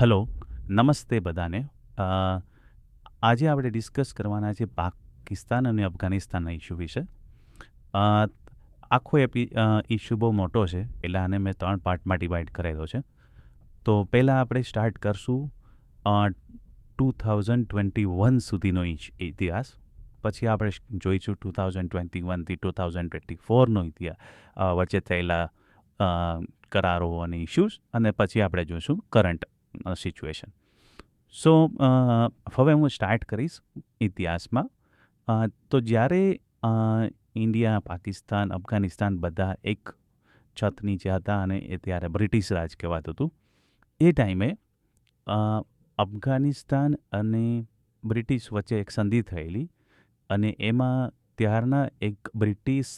Hello, નમસ્તે બધાને. આજે આપણે ડિસ્કસ કરવાના છે પાકિસ્તાન અને અફઘાનિસ્તાનના ઇસ્યુ વિશે. આખો એપી ઇસ્યુ બહુ મોટો છે, એટલે આને મેં ત્રણ પાર્ટમાં ડિવાઈડ કરેલો છે. તો પહેલાં આપણે સ્ટાર્ટ કરશું ટુ થાઉઝન્ડ ટ્વેન્ટી વન સુધીનો ઇતિહાસ. પછી આપણે જોઈશું ટુ થાઉઝન્ડ ટ્વેન્ટી વનથી ટુ થાઉઝન્ડ ટ્વેન્ટી ફોરનો ઇતિહાસ વચ્ચે થયેલા કરારો અને ઇસ્યુઝ અને પછી આપણે જોઈશું કરંટ સિચ્યુએશન સો હવે હું સ્ટાર્ટ કરીશ ઇતિહાસમાં. તો જ્યારે ઇન્ડિયા, પાકિસ્તાન, અફઘાનિસ્તાન બધા એક છત નીચે હતા અને એ ત્યારે બ્રિટિશ રાજ કહેવાતું હતું, એ ટાઈમે અફઘાનિસ્તાન અને બ્રિટિશ વચ્ચે એક સંધિ થયેલી અને એમાં ત્યારના એક બ્રિટિશ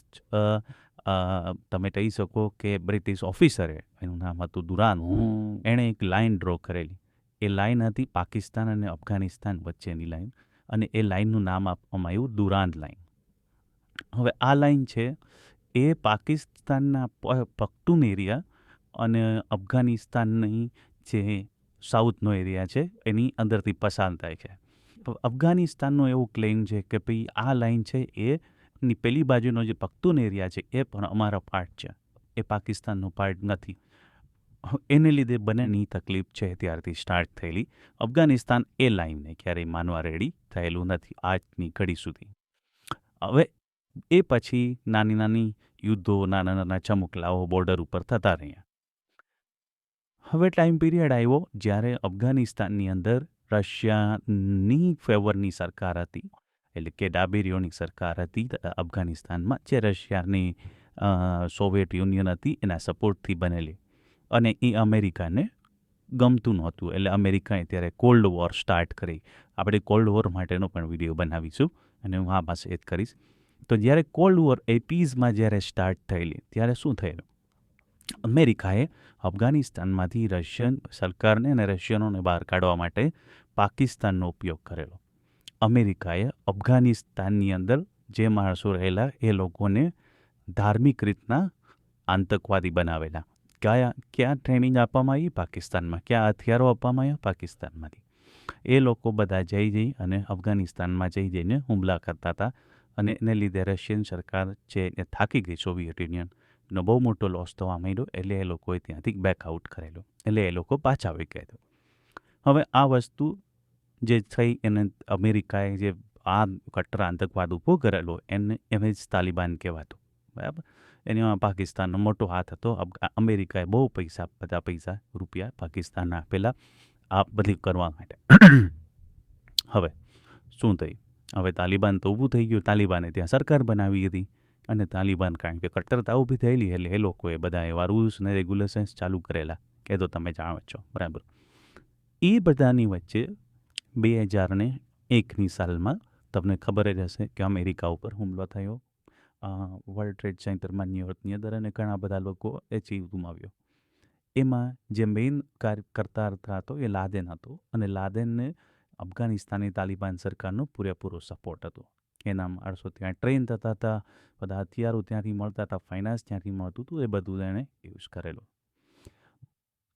તમે કહી શકો કે બ્રિટિશ ઓફિસરે એનું નામ હતું દુરાન એણે એક લાઇન ડ્રો કરેલી. એ લાઇન હતી પાકિસ્તાન અને અફઘાનિસ્તાન વચ્ચેની લાઈન અને એ લાઇનનું નામ આપવામાં આવ્યું દુરાન લાઇન હવે આ લાઇન છે એ પાકિસ્તાનના પખ્તુન એરિયા અને અફઘાનિસ્તાનની જે સાઉથનો એરિયા છે એની અંદરથી પસાર થાય છે. અફઘાનિસ્તાનનો એવું ક્લેમ છે કે ભાઈ આ લાઇન છે એ ની પેલી બાજુનો જે પખ્તૂન એરિયા છે, એ પણ અમારો પાર્ટ છે. એ પાકિસ્તાનનો પાર્ટ નથી. એને લીધે બંનેની તકલીફ છે ત્યારથી સ્ટાર્ટ થયેલી. અફઘાનિસ્તાન એ લાઈનને ક્યારેય માનવા રેડી થયેલું નથી આજની ઘડી સુધી. હવે એ પછી નાની નાની યુદ્ધો, નાના નાના ચમકલાઓ બોર્ડર ઉપર થતા રહ્યા. હવે ટાઈમ પીરિયડ આવ્યો જ્યારે અફઘાનિસ્તાનની અંદર રશિયાની ફેવરની સરકાર હતી. એટલે કે ડાબેરીઓની સરકાર હતી અફઘાનિસ્તાનમાં, જે રશિયાની સોવિયેટ યુનિયન હતી, એના સપોર્ટથી બનેલી. અને એ અમેરિકાને ગમતું નહોતું, એટલે અમેરિકાએ ત્યારે કોલ્ડ વોર સ્ટાર્ટ કરી. આપણે કોલ્ડ વોર માટેનો પણ વીડિયો બનાવીશું, અને હું આ પાસે એ જ કરીશ. તો જ્યારે કોલ્ડ વોર એપીઝમાં જ્યારે સ્ટાર્ટ થયેલી, ત્યારે શું થયેલું? અમેરિકાએ અફઘાનિસ્તાનમાંથી રશિયન સરકારને અને રશિયનોને બહાર કાઢવા માટે પાકિસ્તાનનો ઉપયોગ કરેલો. અમેરિકાએ અફઘાનિસ્તાનની અંદર જે માણસો રહેલા, એ લોકોને ધાર્મિક રીતના આતંકવાદી બનાવેલા. કયા, ક્યાં ટ્રેનિંગ આપવામાં આવી? પાકિસ્તાનમાં. ક્યાં હથિયારો આપવામાં આવ્યા? પાકિસ્તાનમાંથી. એ લોકો બધા જઈ જઈ અને અફઘાનિસ્તાનમાં જઈ જઈને હુમલા કરતા હતા અને એને લીધે રશિયન સરકાર છે એ થાકી ગઈ સોવિયત યુનિયનનો બહુ મોટો લોસ થવા માંડ્યો, એટલે એ લોકોએ ત્યાંથી બેકઆઉટ કરેલો. એટલે એ લોકો પાછા આવી ગયા. હવે આ વસ્તુ જે થઈ એને અમેરિકાએ જે આ કટ્ટર આતંકવાદ ઊભો કરેલો, એને એમ જ તાલિબાન કહેવાતું. બરાબર? એનીમાં પાકિસ્તાનનો મોટો હાથ હતો. અમેરિકાએ બહુ પૈસા, બધા પૈસા, રૂપિયા પાકિસ્તાનને આપેલા, આ બધી કરવા માટે. હવે, શું થયું? હવે તાલિબાન તો ઊભું થઈ ગયું. તાલિબાને ત્યાં સરકાર બનાવી હતી. અને તાલિબાન કારણ કે કટ્ટરતા ઊભી થયેલી એટલે એ લોકોએ બધા એવા રૂલ્સ ને રેગ્યુલેશન્સ ચાલુ કરેલા. કે તો તમે જાણો છો. બરાબર? એ બધાની વચ્ચે બે હજાર ને એકની સાલમાં તમને ખબર જ હશે કે અમેરિકા ઉપર હુમલો થયો. વર્લ્ડ ટ્રેડ સેન્ટરમાં ન્યુયોર્કની અંદર અને ઘણા બધા લોકો એ જીવ ગુમાવ્યો. એમાં જે મેઇન કરતા હતો એ લાદેન હતો અને લાદેનને અફઘાનિસ્તાની તાલિબાન સરકારનો પૂરેપૂરો સપોર્ટ હતો. એનામ માણસો ત્યાં ટ્રેન થતા હતા, બધા હથિયારો ત્યાંથી મળતા હતા ફાઇનાન્સ ત્યાંથી મળતું હતું, એ બધું એણે યુઝ કરેલું.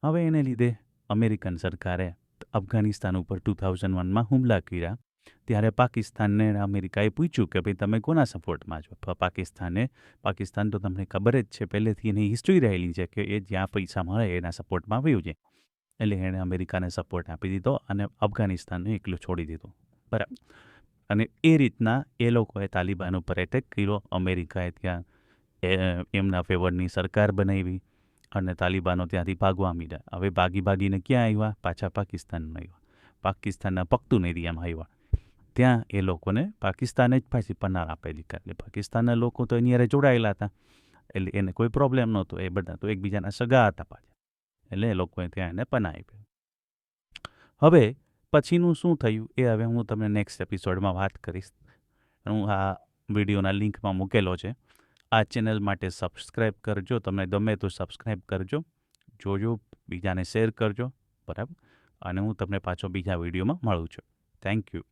હવે એને લીધે અમેરિકન સરકારે અફઘાનિસ્તાન ઉપર ટુ થાઉઝન્ડ વનમાં હુમલા કર્યા. ત્યારે પાકિસ્તાનને અમેરિકાએ પૂછ્યું કે ભાઈ, તમે કોના સપોર્ટમાં છો? પાકિસ્તાને, પાકિસ્તાન તો તમને ખબર જ છે, પહેલેથી એની હિસ્ટ્રી રહેલી છે કે એ જ્યાં પૈસા મળે એના સપોર્ટમાં આવ્યું છે. એટલે એણે અમેરિકાને સપોર્ટ આપી દીધો અને અફઘાનિસ્તાનને એકલું છોડી દીધું. બરાબર. અને એ રીતના એ લોકોએ તાલિબાન ઉપર એટેક કર્યો. અમેરિકાએ ત્યાં એમના ફેવરની સરકાર બનાવી. અને તાલિબાનો ત્યાંથી ભાગવા માંડ્યા. હવે ભાગી ભાગીને ક્યાં આવ્યા? પાછા પાકિસ્તાનમાં આવ્યા. પાકિસ્તાનના પખ્તૂન એરિયામાં આવ્યા. ત્યાં એ લોકોને પાકિસ્તાને જ પાછી પનાર આપેલી કારણ. પાકિસ્તાનના લોકો તો એની હારે જોડાયેલા હતા. એટલે એને કોઈ પ્રોબ્લેમ નહોતો. એ બધા તો એકબીજાના સગા હતા પાછા. એટલે એ લોકોએ ત્યાં એને પના આપ્યો. હવે પછીનું શું થયું? એ હવે હું તમને નેક્સ્ટ એપિસોડમાં વાત કરીશ. હું આ વિડીયોના લિંકમાં મૂકેલો છે. આ ચેનલ માટે સબસ્ક્રાઈબ કરજો. તમને ગમે તો સબસ્ક્રાઈબ કરજો. જોજો, બીજાને શેર કરજો. બરાબર? અને હું તમને પાછો બીજા વિડીયોમાં મળું છું. Thank you